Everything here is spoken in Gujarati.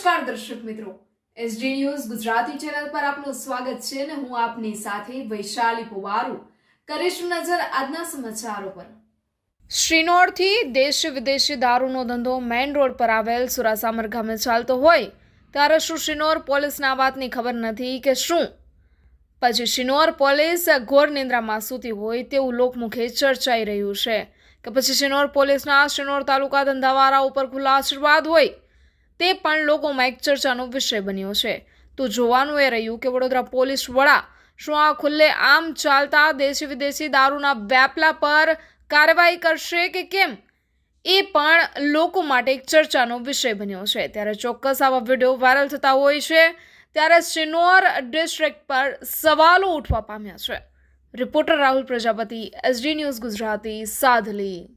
નમસ્કાર દર્શક મિત્રો. એસડી ન્યૂઝ ગુજરાતી ચેનલ પર આપનું સ્વાગત છે અને હું આપની સાથે વૈશાલી પુવારુ. કરીશું નજર આજના સમાચારો પર. શ્રીનોરથી દેશ વિદેશી દારૂનો ધંધો મેઇન રોડ પર આવેલ સુરાસામર ગામે ચાલતો હોય, ત્યારે શું શ્રીનોર પોલીસને વાતની ખબર નથી કે શું? પછી શિનોર પોલીસ ઘોર નિંદ્રામાં સૂતી હોય તેવું લોકમુખે ચર્ચાઈ રહ્યું છે. કે પછી શિનોર પોલીસના શિનોર તાલુકા ધંધાવાળા ઉપર ખુલ્લા આશીર્વાદ હોય તે પણ લોકોમાં એક ચર્ચાનો વિષય બન્યો છે. તો જોવાનું એ રહ્યું કે વડોદરા પોલીસ વડા શું આ ખુલ્લે આમ ચાલતા દેશી વિદેશી દારૂના વેપલા પર કાર્યવાહી કરશે કે કેમ? એ પણ લોકો માટે એક ચર્ચાનો વિષય બન્યો છે. ત્યારે ચોક્કસ આવા વીડિયો વાયરલ થતા હોય છે. ત્યારે શિનોર ડિસ્ટ્રિક્ટ પર સવાલો ઉઠવા પામ્યા છે. Reporter Rahul Prajapati, SD news Gujarati, Sadhli.